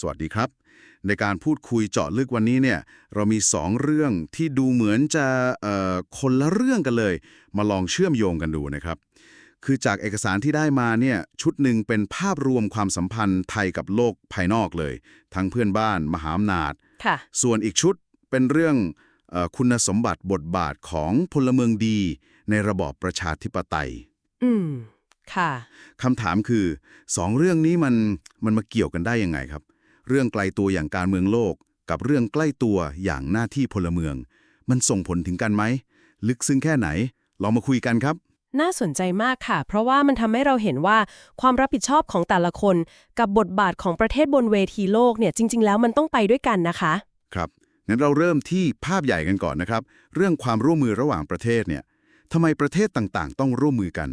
สวัสดีครับ ในการพูดคุยเจาะลึกวันนี้เนี่ยเรามี 2 เรื่องที่ดูเหมือนจะเอ่อคนละเรื่องกันเลย มาลองเชื่อมโยงกันดูนะครับ คือจากเอกสารที่ได้มาเนี่ยชุดหนึ่งเป็นภาพรวมความสัมพันธ์ไทยกับโลกภายนอกเลย ทั้งเพื่อนบ้าน มหาอำนาจค่ะส่วนอีกชุดเป็นเรื่องเออคุณสมบัติบทบาทของพลเมืองดี ในระบอบประชาธิปไตย อืมค่ะคำถามคือสองเรื่องนี้มันมันมาเกี่ยวกันได้ยังไงครับ เรื่องไกลตัวอย่างการเมืองโลก กับเรื่องใกล้ตัวอย่างหน้าที่พลเมือง มันส่งผลถึงกันไหม ลึกซึ้งแค่ไหน ลองมาคุยกันครับ น่าสนใจมากค่ะ เพราะว่ามันทำให้เราเห็นว่าความรับผิดชอบของแต่ละคน กับบทบาทของประเทศบนเวทีโลกเนี่ยจริง ๆ แล้วมันต้องไปด้วยกันนะคะครับงั้นเราเริ่มที่ภาพใหญ่กันก่อนนะครับ เรื่องความร่วมมือระหว่างประเทศเนี่ยทำไมประเทศต่างๆ ต้องร่วมมือกัน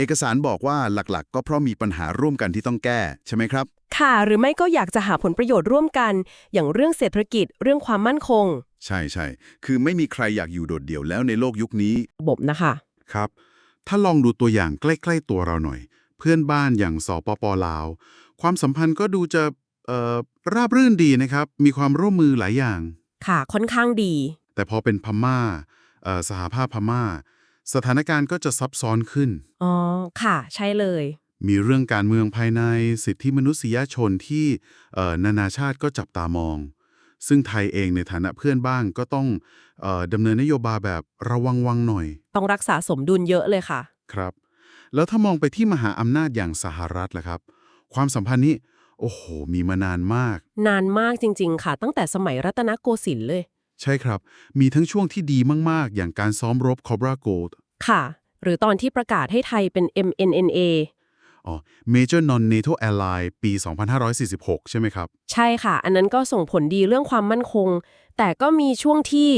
เอกสารบอกว่าหลักๆ ก็เพราะมีปัญหาร่วมกันที่ต้องแก้ใช่ไหมครับ ค่ะ หรือไม่ก็อยากจะหาผลประโยชน์ร่วมกัน อย่างเรื่องเศรษฐกิจเรื่องความมั่นคง ใช่ใช่คือไม่มีใครอยากอยู่โดดเดี่ยวแล้วในโลกยุคนี้ระบบนะคะ ครับ ถ้าลองดูตัวอย่างใกล้ ๆ ตัวเราหน่อย เพื่อนบ้านอย่างสปปลาว ความสัมพันธ์ก็ดูจะเอ่อราบรื่นดีนะครับ มีความร่วมมือหลายอย่าง ค่ะ ค่อนข้างดี แต่พอเป็นพม่าเอ่อสหภาพพม่า สถานการณ์ก็จะซับซ้อนขึ้น อ๋อ ค่ะ ใช่เลย มีเรื่องการเมืองภายในสิทธิมนุษยชนที่เอ่อนานาชาติก็จับตามอง ซึ่งไทยเองในฐานะเพื่อนบ้านก็ต้องเอ่อดำเนินนโยบายแบบระวังวังหน่อย ต้องรักษาสมดุลเยอะเลยค่ะ ครับ แล้วถ้ามองไปที่มหาอำนาจอย่างสหรัฐล่ะครับ ความสัมพันธ์นี้ โอ้โห มีมานานมาก นานมากจริง ๆ ค่ะ ตั้งแต่สมัยรัตนโกสินทร์เลย ใช่ครับ มีทั้งช่วงที่ดีมาก ๆ อย่างการซ้อมรบ Cobra Gold ค่ะ หรือตอนที่ประกาศให้ไทยเป็น MNNA อ๋อ Major Non-NATO Ally ปี 2546 ใช่ไหมครับ ใช่ค่ะ อันนั้นก็ส่งผลดีเรื่องความมั่นคง แต่ก็มีช่วงที่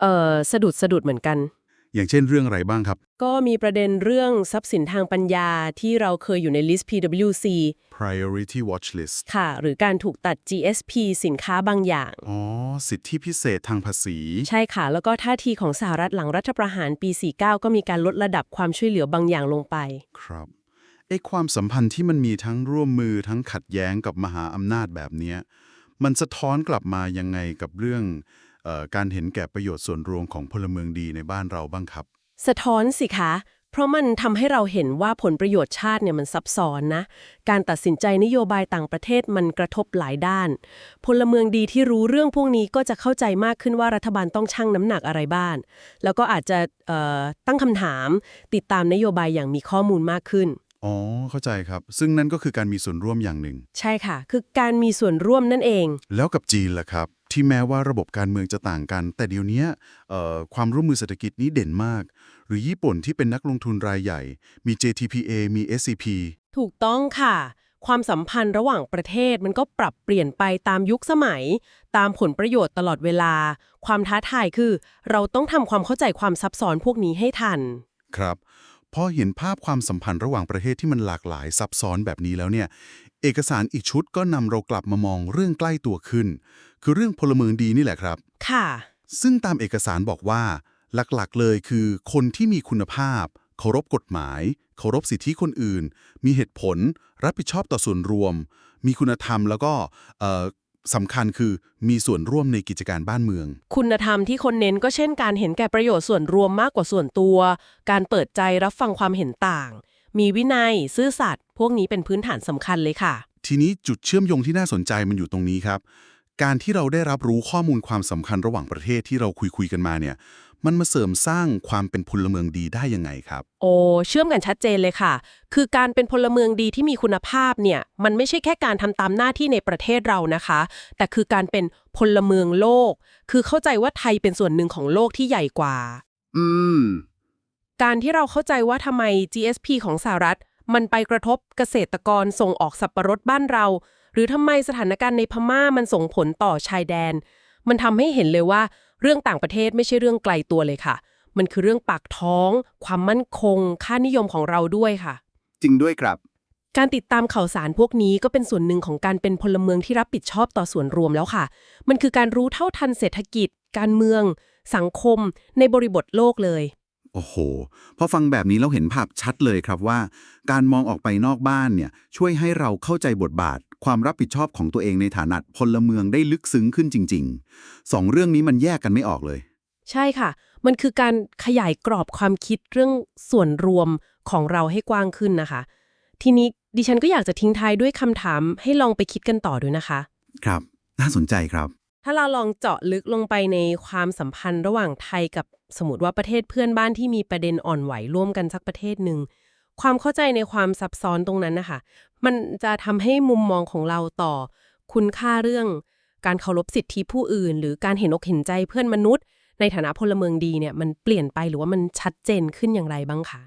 เอ่อ สะดุดสะดุดเหมือนกัน อย่างเช่นเรื่องอะไรบ้างครับ ก็มีประเด็นเรื่องทรัพย์สินทางปัญญาที่เราเคยอยู่ในลิสต์ PWC Priority Watch List ค่ะ หรือการถูกตัด GSP สินค้าบางอย่าง อ๋อ สิทธิพิเศษทางภาษี ใช่ค่ะ แล้วก็ท่าทีของสหรัฐหลังรัฐประหารปี 49 ก็มีการลดระดับความช่วยเหลือบางอย่างลงไป ครับไอ้ความสัมพันธ์ที่มันมีทั้งร่วมมือทั้งขัดแย้งกับมหาอำนาจแบบเนี้ยมันสะท้อนกลับมายังไงกับเรื่องเออ การเห็นแก่ประโยชน์ส่วนรวมของพลเมืองดีในบ้านเราบ้างครับ สะท้อนสิคะ เพราะมันทำให้เราเห็นว่าผลประโยชน์ชาติเนี่ยมันซับซ้อนนะ การตัดสินใจนโยบายต่างประเทศมันกระทบหลายด้าน พลเมืองดีที่รู้เรื่องพวกนี้ก็จะเข้าใจมากขึ้นว่ารัฐบาลต้องชั่งน้ำหนักอะไรบ้างแล้วก็อาจจะเอ่อตั้งคำถามติดตามนโยบายอย่างมีข้อมูลมากขึ้นอ๋อ เข้าใจครับ ซึ่งนั่นก็คือการมีส่วนร่วมอย่างหนึ่ง ใช่ค่ะ คือการมีส่วนร่วมนั่นเอง แล้วกับจีนล่ะครับ ที่แม้ว่าระบบการเมืองจะต่างกัน แต่เดี๋ยวนี้เอ่อความร่วมมือเศรษฐกิจนี้เด่นมาก หรือญี่ปุ่นที่เป็นนักลงทุนรายใหญ่ มี JTPA มี SCP ถูกต้องค่ะ ความสัมพันธ์ระหว่างประเทศมันก็ปรับเปลี่ยนไปตามยุคสมัย ตามผลประโยชน์ตลอดเวลา ความท้าทายคือ เราต้องทำความเข้าใจความซับซ้อนพวกนี้ให้ทัน ครับ พอเห็นภาพความสัมพันธ์ระหว่างประเทศที่มันหลากหลายซับซ้อนแบบนี้แล้วเนี่ย เอกสารอีกชุดก็นำเรากลับมามองเรื่องใกล้ตัวขึ้น คือเรื่องพลเมืองดีนี่แหละครับ ค่ะ ซึ่งตามเอกสารบอกว่า หลักๆเลยคือ คนที่มีคุณภาพ เคารพกฎหมาย เคารพสิทธิคนอื่น มีเหตุผล รับผิดชอบต่อส่วนรวม มีคุณธรรมแล้วก็เอ่อ สำคัญคือมีส่วนร่วมในกิจการบ้านเมือง คุณธรรมที่คนเน้นก็เช่นการเห็นแก่ประโยชน์ส่วนรวมมากกว่าส่วนตัว การเปิดใจรับฟังความเห็นต่าง มีวินัย ซื่อสัตย์พวกนี้เป็นพื้นฐานสำคัญเลยค่ะ ทีนี้จุดเชื่อมโยงที่น่าสนใจมันอยู่ตรงนี้ครับ การที่เราได้รับรู้ข้อมูลความสำคัญระหว่างประเทศที่เราคุยคุยๆกันมาเนี่ย มันมาเสริมสร้างความเป็นพลเมืองดีได้ยังไงครับ โอ้เชื่อมกันชัดเจนเลยค่ะ คือการเป็นพลเมืองดีที่มีคุณภาพเนี่ย มันไม่ใช่แค่การทำตามหน้าที่ในประเทศเรานะคะ แต่คือการเป็นพลเมืองโลก คือเข้าใจว่าไทยเป็นส่วนหนึ่งของโลกที่ใหญ่กว่า อืม การที่เราเข้าใจว่าทำไม GSP ของสหรัฐมันไปกระทบเกษตรกรส่งออกสับปะรดบ้านเราห รือทำไมสถานการณ์ในพม่ามันส่งผลต่อชายแดน มันทำให้เห็นเลยว่าเรื่องต่างประเทศไม่ใช่เรื่องไกลตัวเลยค่ะ มันคือเรื่องปากท้อง ความมั่นคง ค่านิยมของเราด้วยค่ะ จริงด้วยครับ การติดตามข่าวสารพวกนี้ก็เป็นส่วนหนึ่งของการเป็นพลเมืองที่รับผิดชอบต่อส่วนรวมแล้วค่ะ มันคือการรู้เท่าทันเศรษฐกิจ การเมือง สังคม ในบริบทโลกเลยโอ้โห พอฟังแบบนี้เราเห็นภาพชัดเลยครับว่า การมองออกไปนอกบ้านเนี่ยช่วยให้เราเข้าใจบทบาท ความรับผิดชอบของตัวเองในฐานะพลเมืองได้ลึกซึ้งขึ้นจริงๆสองเรื่องนี้มันแยกกันไม่ออกเลย ใช่ค่ะ มันคือการขยายกรอบความคิดเรื่องส่วนรวมของเราให้กว้างขึ้นนะคะ ทีนี้ดิฉันก็อยากจะทิ้งท้ายด้วยคำถามให้ลองไปคิดกันต่อด้วยนะคะ ครับ น่าสนใจครับ ถ้าเราลองเจาะลึกลงไปในความสัมพันธ์ระหว่างไทยกับสมมติว่าประเทศเพื่อนบ้านที่มีประเด็นอ่อนไหวร่วมกันสักประเทศหนึ่ง ความเข้าใจในความซับซ้อนตรงนั้นนะคะมันจะทำให้มุมมองของเราต่อ คุณค่าเรื่อง การเคารพสิทธิผู้อื่น หรือการเห็นอกเห็นใจเพื่อนมนุษย์ ในฐานะพลเมืองดีเนี่ยมันเปลี่ยนไปหรือว่ามันชัดเจนขึ้นอย่างไรบ้างคะ